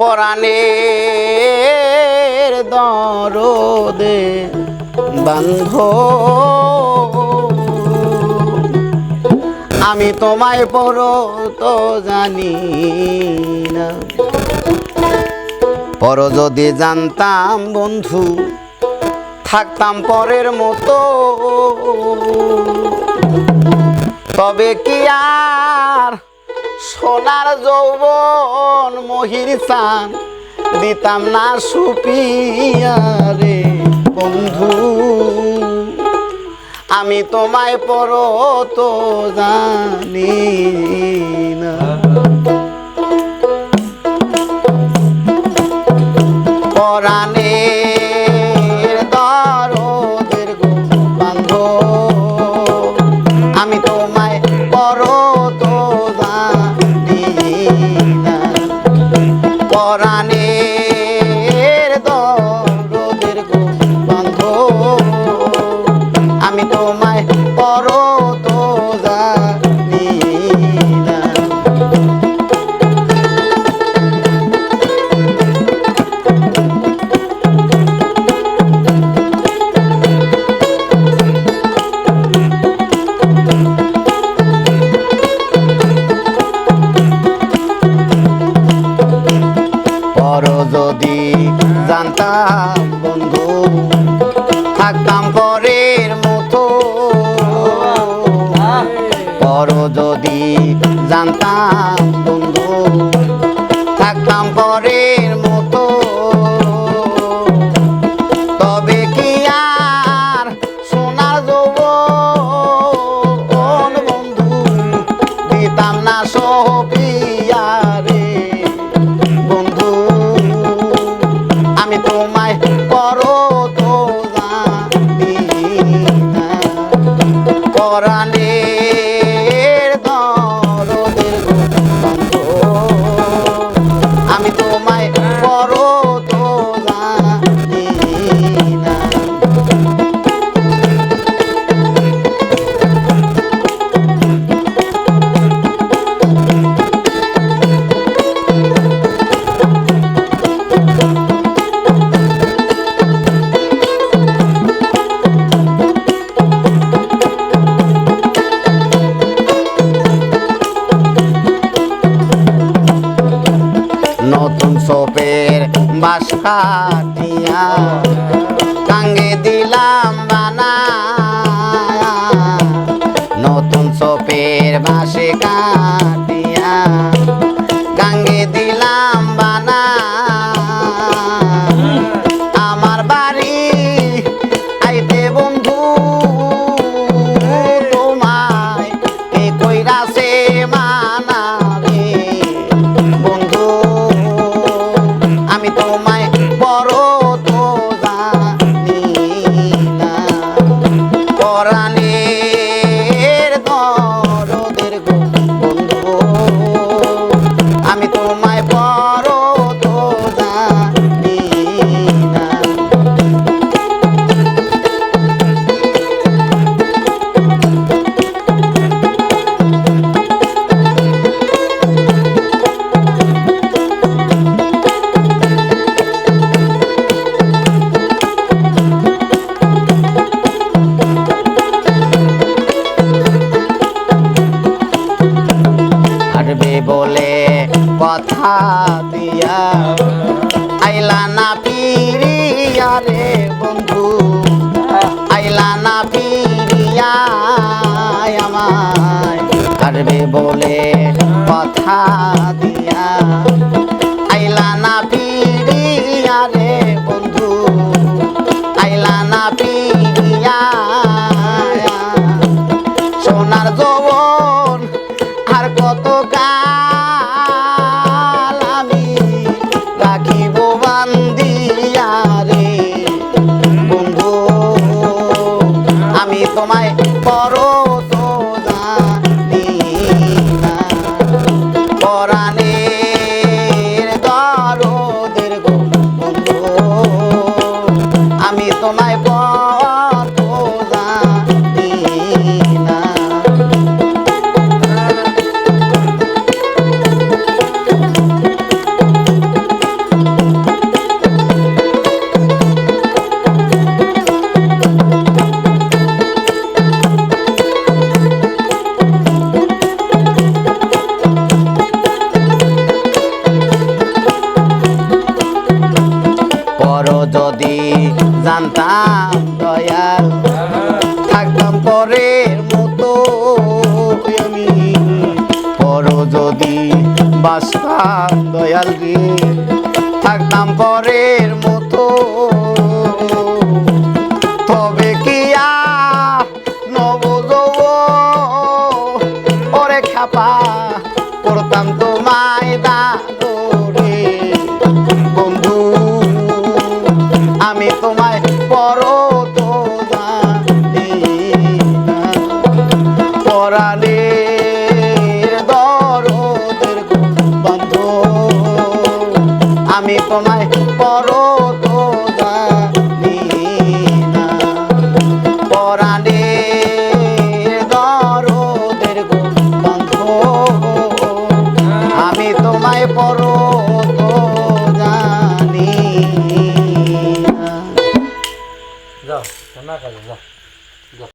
পরাণের দরদে বান্ধ। আমি তোমায় পর তো জানি না। পর যদি জানতাম বন্ধু, থাকতাম পরের মতো। তবে কি আর সোনার যৌবন মহির চান দিতাম না সুপিয়ারে বন্ধু। আমি তোমায় পর তো জানি না। পরাণের পরাণের বাসকাটিয়া টাঙ্গে দিলাম বানা। আইলা না পিরিয়া রে বন্ধু। আইলা না পিরিয়া আমায়। হারবে বলে কথা দিয়া। আইলা না পিরিয়া রে বন্ধু। আইলা না পিরিয়া সোনার যৌবন তোমায় ফুলের মতো আমি পর যদি বাসতাম দয়াল রে থাকতাম পরের মতো যাতনায় পরো